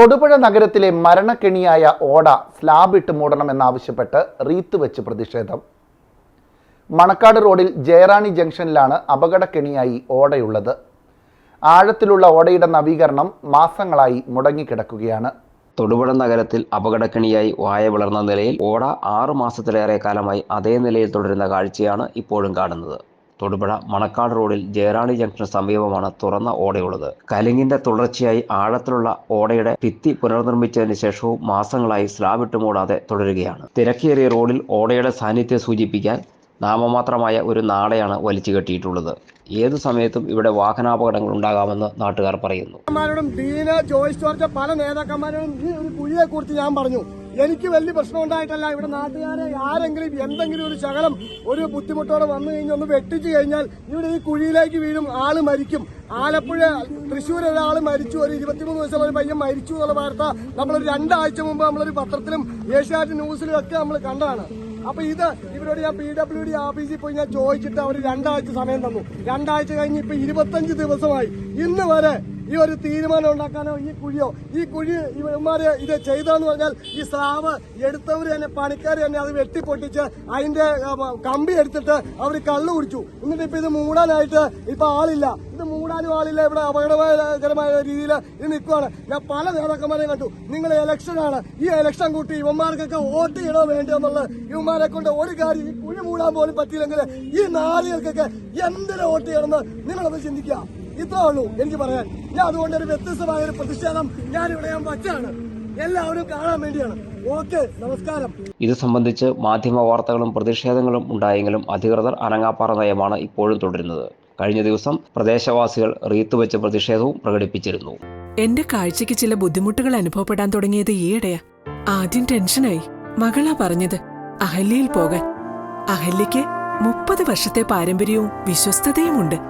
തൊടുപുഴ നഗരത്തിലെ മരണക്കെണിയായ ഓട സ്ലാബ് ഇട്ട് മൂടണമെന്നാവശ്യപ്പെട്ട് റീത്ത് വെച്ച് പ്രതിഷേധം. മണക്കാട് റോഡിൽ ജയറാണി ജംഗ്ഷനിലാണ് അപകടക്കെണിയായി ഓടയുള്ളത്. ആഴത്തിലുള്ള ഓടയുടെ നവീകരണം മാസങ്ങളായി മുടങ്ങിക്കിടക്കുകയാണ്. തൊടുപുഴ നഗരത്തിൽ അപകടക്കെണിയായി വായ വളർന്ന നിലയിൽ ഓട ആറു മാസത്തിലേറെ കാലമായി അതേ നിലയിൽ തുടരുന്ന കാഴ്ചയാണ് ഇപ്പോഴും കാണുന്നത്. തൊടുപുഴ മണക്കാട് റോഡിൽ ജയറാണി ജംഗ്ഷന് സമീപമാണ് തുറന്ന ഓടയുള്ളത്. കലിങ്ങിന്റെ തുടർച്ചയായി ആഴത്തിലുള്ള ഓടയുടെ ഭിത്തി പുനർനിർമ്മിച്ചതിന് ശേഷവും മാസങ്ങളായി സ്ലാബ് ഇട്ട് മൂടാതെ തുടരുകയാണ്. തിരക്കേറിയ റോഡിൽ ഓടയുടെ സാന്നിധ്യം സൂചിപ്പിക്കാൻ നാമമാത്രമായ ഒരു നാളെയാണ് വലിച്ചു കെട്ടിയിട്ടുള്ളത്. ഏതു സമയത്തും ഇവിടെ വാഹനാപകടങ്ങൾ ഉണ്ടാകാമെന്ന് നാട്ടുകാർ പറയുന്നു. പല നേതാക്കന്മാരോടും ഈ ഒരു കുഴിയെ കുറിച്ച് ഞാൻ പറഞ്ഞു. എനിക്ക് വലിയ പ്രശ്നം ഉണ്ടായിട്ടല്ല. ഇവിടെ നാട്ടുകാരെ ആരെങ്കിലും എന്തെങ്കിലും ഒരു ശകലം ഒരു ബുദ്ധിമുട്ടോടെ വന്നു കഴിഞ്ഞാൽ ഒന്ന് വെട്ടിച്ചു കഴിഞ്ഞാൽ ഇവിടെ ഈ കുഴിയിലേക്ക് വീഴും ആൾ മരിക്കും. ആലപ്പുഴ തൃശ്ശൂർ ഒരാൾ മരിച്ചു. ഒരു ഇരുപത്തിമൂന്ന് വയസ്സുള്ള ഒരു പയ്യൻ മരിച്ചു എന്നുള്ള വാർത്ത നമ്മളൊരു രണ്ടാഴ്ച മുമ്പ് നമ്മളൊരു പത്രത്തിലും ഏഷ്യാനെറ്റ് ന്യൂസിലും ഒക്കെ നമ്മൾ കണ്ടതാണ്. അപ്പൊ ഇത് ഇവരോട് ഞാൻ പി ഡബ്ല്യു ഡി ഓഫീസിൽ പോയി ഞാൻ ചോദിച്ചിട്ട് അവർ രണ്ടാഴ്ച സമയം തന്നു. രണ്ടാഴ്ച കഴിഞ്ഞ് ഇപ്പൊ ഇരുപത്തഞ്ച് ദിവസമായി. ഇന്ന് വരെ ഈ ഒരു തീരുമാനം ഉണ്ടാക്കാനോ ഈ കുഴിയോ ഈ കുഴി ഇവന്മാര് ഇത് ചെയ്തതെന്ന് പറഞ്ഞാൽ ഈ സ്രാവ് എടുത്തവർ തന്നെ പണിക്കാർ തന്നെ അത് വെട്ടിപ്പൊട്ടിച്ച് അതിന്റെ കമ്പി എടുത്തിട്ട് അവർ കള്ളു കുടിച്ചു. എന്നിട്ട് ഇപ്പൊ ഇത് മൂടാനായിട്ട് ഇപ്പൊ ആളില്ല. ഇത് മൂടാനും ആളില്ല. ഇവിടെ അപകടകരമായ രീതിയിൽ ഇത് നിൽക്കുവാണ്. ഞാൻ പല നേതാക്കന്മാരെയും കണ്ടു. നിങ്ങൾ ഇലക്ഷനാണ് ഈ ഇലക്ഷൻ കൂട്ടി ഇവന്മാർക്കൊക്കെ വോട്ട് ചെയ്യണോ വേണ്ടിയെന്നുള്ളത് ഇവന്മാരെ കൊണ്ട് ഒരു കാര്യം ഈ കുഴി മൂടാൻ പോലും പറ്റിയില്ലെങ്കിൽ ഈ നാടുകൾക്കൊക്കെ എന്തിനു വോട്ട് ചെയ്യണമെന്ന് നിങ്ങളൊന്ന് ചിന്തിക്കുക. ഇത്രേ ഉള്ളൂ. എനിക്ക് പറയാൻ. ഞാൻ അതുകൊണ്ട് ഒരു വ്യത്യസ്തമായ ഒരു പ്രതിഷേധം ഞാൻ ഇവിടെ ഞാൻ വച്ചാണ്. എല്ലാവരും കാണാൻ വേണ്ടിയാണ്. ഓക്കെ നമസ്കാരം. ഇത് സംബന്ധിച്ച് മാധ്യമ വാർത്തകളും പ്രതിഷേധങ്ങളും ഉണ്ടായെങ്കിലും അധികൃതർ അനങ്ങാപ്പാറ നയമാണ് ഇപ്പോഴും തുടരുന്നത്. കഴിഞ്ഞ ദിവസം പ്രദേശവാസികൾ റീത്ത് വെച്ച പ്രതിഷേധവും പ്രകടിപ്പിച്ചിരുന്നു. എന്റെ കാഴ്ചക്ക് ചില ബുദ്ധിമുട്ടുകൾ അനുഭവപ്പെടാൻ തുടങ്ങിയത് ഈയിടെയാ. ആദ്യം ടെൻഷനായി. മകളാ പറഞ്ഞത് അഹല്യയിൽ പോകാൻ. അഹല്യയ്ക്ക് മുപ്പത് വർഷത്തെ പാരമ്പര്യവും വിശ്വസ്തതയുമുണ്ട്.